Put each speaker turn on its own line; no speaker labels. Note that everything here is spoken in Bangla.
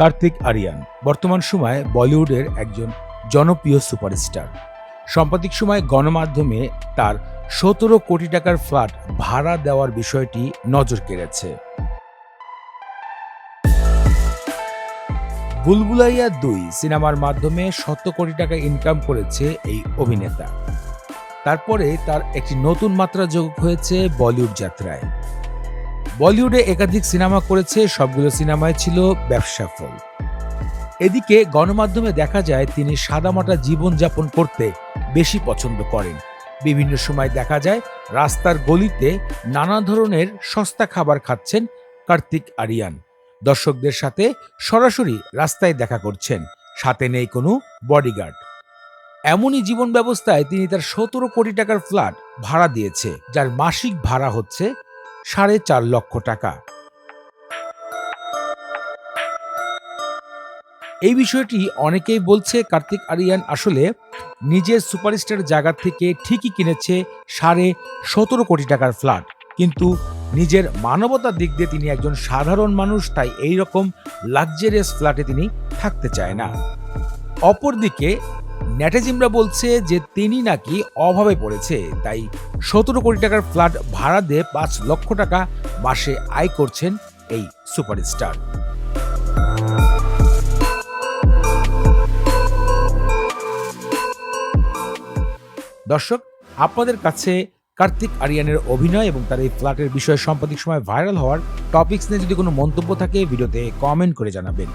কার্তিক আরিয়ান, বর্তমান সময়ে বলিউডের একজন জনপ্রিয় সুপারস্টার। সাম্প্রতিক সময়ে গণমাধ্যমে তার সতেরো কোটি টাকার ফ্ল্যাট ভাড়া দেওয়ার বিষয়টি নজর কেড়েছে। বুলবুলাইয়া দুই সিনেমার মাধ্যমে শত কোটি টাকা ইনকাম করেছে এই অভিনেতা। তারপরে তার একটি নতুন মাত্রা যোগ হয়েছে বলিউড যাত্রায়। বলিউডে একাধিক সিনেমা করেছে, সবগুলো সিনেমায় ছিল ব্যবসাফল এদিকে গণমাধ্যমে দেখা যায়, তিনি সাদামাটা জীবনযাপন করতে বেশি পছন্দ করেন। বিভিন্ন সময় দেখা যায়, রাস্তার গলিতে নানা ধরনের সস্তা খাবার খাচ্ছেন কার্তিক আরিয়ান। দর্শকদের সাথে সরাসরি রাস্তায় দেখা করছেন, সাথে নেই কোনো বডিগার্ড। এমনই জীবন ব্যবস্থায় তিনি তার সতেরো কোটি টাকার ফ্ল্যাট ভাড়া দিয়েছে, যার মাসিক ভাড়া হচ্ছে সাড়ে চার লক্ষ টাকা। এই বিষয়টি অনেকেই বলছে, কার্তিক আরিয়ান আসলে নিজের সুপারস্টার জায়গা থেকে ঠিকই কিনেছে সাড়ে সতেরো কোটি টাকার ফ্ল্যাট। কিন্তু নিজের মানবতার দিক দিয়ে তিনি একজন সাধারণ মানুষ, তাই এই রকম লাক্সারিয়াস ফ্ল্যাটে তিনি থাকতে চায় না। অপরদিকে নেটাজিমরা বলছে যে তিনি নাকি অভাবে পড়েছে, তাই সতেরো কোটি টাকার ফ্ল্যাট ভাড়া দিয়ে পাঁচ লক্ষ টাকা মাসে আয় করছেন এই সুপারস্টার। দর্শক, আপনাদের কাছে কার্তিক আরিয়ানের অভিনয় এবং তার এই ফ্ল্যাটের বিষয়ে সাম্প্রতিক সময় ভাইরাল হওয়ার টপিকস নিয়ে যদি কোনো মন্তব্য থাকে, ভিডিওতে কমেন্ট করে জানাবেন।